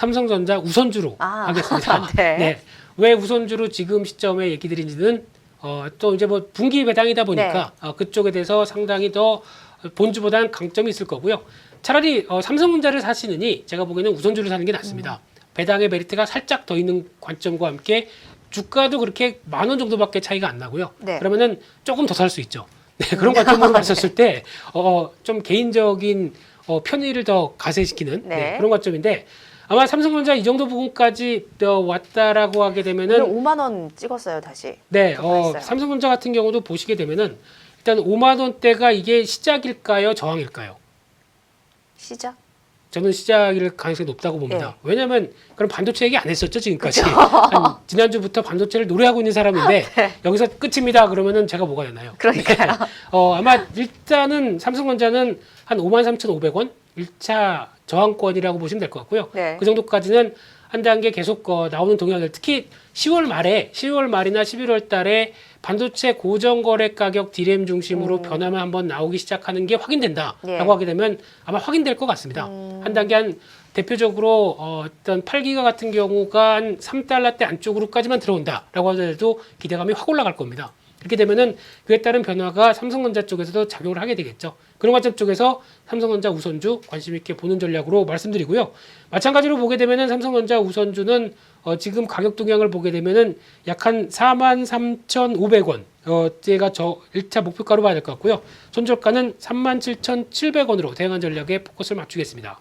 삼성전자 우선주로 아, 하겠습니다. 네. 왜 우선주로 지금 시점에 얘기 드린지는 어, 또 이제 뭐 분기 배당이다 보니까 네. 어, 그쪽에 대해서 상당히 더 본주보다는 강점이 있을 거고요. 차라리 어, 삼성전자를 사시느니 제가 보기에는 우선주를 사는 게 낫습니다. 음. 배당의 메리트가 살짝 더 있는 관점과 함께 주가도 그렇게 만 원 정도밖에 차이가 안 나고요. 네. 그러면은 조금 더 살 수 있죠. 네, 그런 관점으로 봤었을 때, 어, 좀 개인적인 어, 편의를 더 가세시키는 네, 네. 그런 관점인데, 아마 삼성전자 이 정도 부분까지 어, 왔다라고 하게 되면은, 5만 원 찍었어요 다시. 네, 어. 삼성전자 같은 경우도 보시게 되면은, 일단 5만 원대가 이게 시작일까요, 저항일까요? 시작. 저는 시작일 가능성이 높다고 봅니다. 네. 왜냐하면 그럼 반도체 얘기 안 했었죠 지금까지. 한 지난주부터 반도체를 노래하고 있는 사람인데 네. 여기서 끝입니다. 그러면은 제가 뭐가 되나요? 그러니까요. 어, 아마 일단은 삼성전자는 한 53,500원 1차 저항권이라고 보시면 될 것 같고요. 네. 그 정도까지는 한 단계 계속 어, 나오는 동향을 특히 10월 말에 10월 말이나 11월 달에 반도체 고정 거래 가격 디램 중심으로 변화만 한번 나오기 시작하는 게 확인된다라고 음. 예. 하게 되면 아마 확인될 것 같습니다. 음. 한 단계 한 대표적으로 어, 어떤 8기가 같은 경우가 한 3달러 대 안쪽으로까지만 들어온다라고 하더라도 기대감이 확 올라갈 겁니다. 그렇게 되면은 그에 따른 변화가 삼성전자 쪽에서도 작용을 하게 되겠죠. 그런 관점 쪽에서 삼성전자 우선주 관심 있게 보는 전략으로 말씀드리고요. 마찬가지로 보게 되면은 삼성전자 우선주는 어, 지금 가격 동향을 보게 되면은 약 한 43,500원 어, 제가 저 1차 목표가로 봐야 될 것 같고요. 손절가는 37,700원으로 대응한 전략에 포커스를 맞추겠습니다.